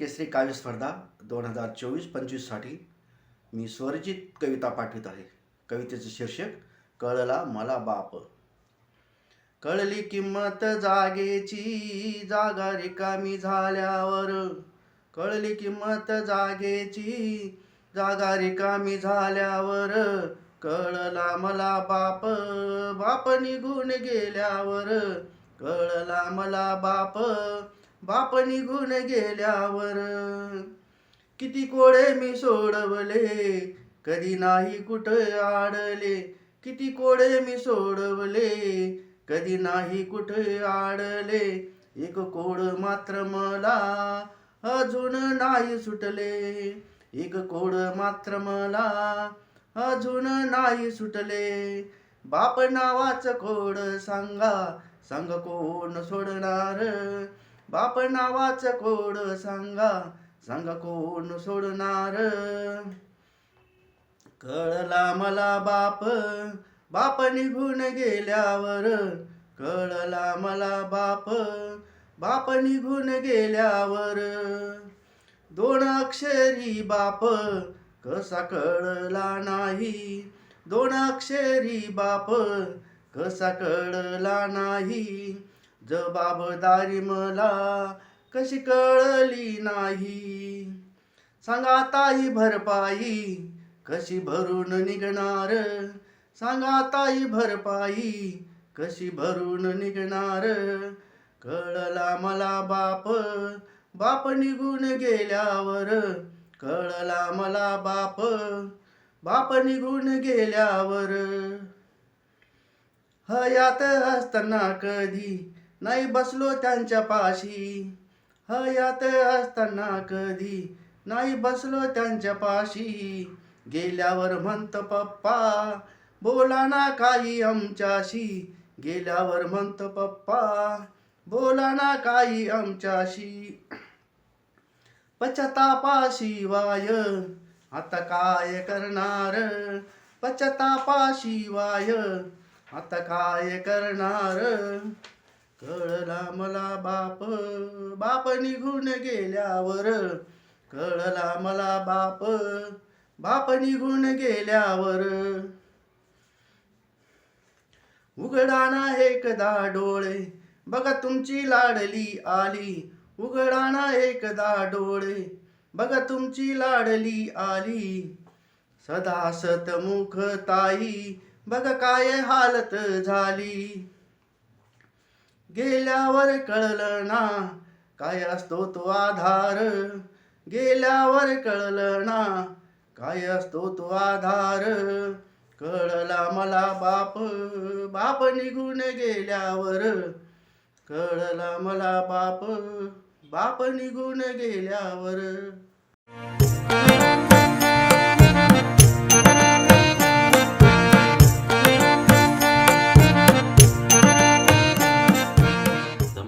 केसरी काव्य स्पर्धा दोन हजार चोवीस पंचवीससाठी मी स्वरचित कविता पाठवित आहे. कवितेचं शीर्षक कळला मला बाप. कळली किंमत जागेची जागा रिकामी झाल्यावर. कळली किंमत जागेची जागा रिकामी झाल्यावर. कळला मला बाप बाप निघून गेल्यावर. कळला मला बाप बाप निघून गेल्यावर किती कोडे मी सोडवले कधी नाही कुठं आडले. किती कोडे मी सोडवले कधी नाही कुठे आडले. एक कोड मात्र मला अजून नाही सुटले. एक कोड मात्र मला अजून नाही सुटले. बाप नावाचं कोड सांगा सांग कोण सोडणार? बाप नावाचं कोड सांगा सांगा कोण सोडणार? कळला मला बाप बाप निघून गेल्यावर. कळला मला बाप बाप निघून गेल्यावर. दोन अक्षरी बाप कसा कळला नाही? दोन अक्षरी बाप कसा कळला नाही? जबाबदारी मला कशी कळली नाही. सांगा ताई भरपाई कशी भरून निघणार? सांगा ताई भरपाई कशी भरून निघणार? कळला मला बाप बाप निघून गेल्यावर. कळला मला बाप बाप निघून गेल्यावर. हयात असताना कधी नाही बसलो त्यांच्या पाशी. हयात असताना कधी नाही बसलो त्यांच्या पाशी. गेल्यावर म्हणत पप्पा बोला ना काही आमच्याशी. गेल्यावर म्हणत पप्पा बोला ना काही आमच्याशी. पश्चातापाशिवाय आता काय करणार? पश्चातापाशिवाय आता काय करणार? कळला मला बाप बाप निघून गेल्यावर. कळला मला बाप बाप निघून गेल्यावर. उघडाना एकदा डोळे बघा तुमची लाडली आली. उघडाना एकदा डोळे बघा तुमची लाडली आली. सदा सतमुख ताई बघा काय हालत झाली. गेल्यावर कळलं ना काय असतो तो आधार? गेल्यावर कळलं ना काय असतो तो आधार? कळला मला बाप बाप निघून गेल्यावर. कळला मला बाप बाप निघून गेल्यावर.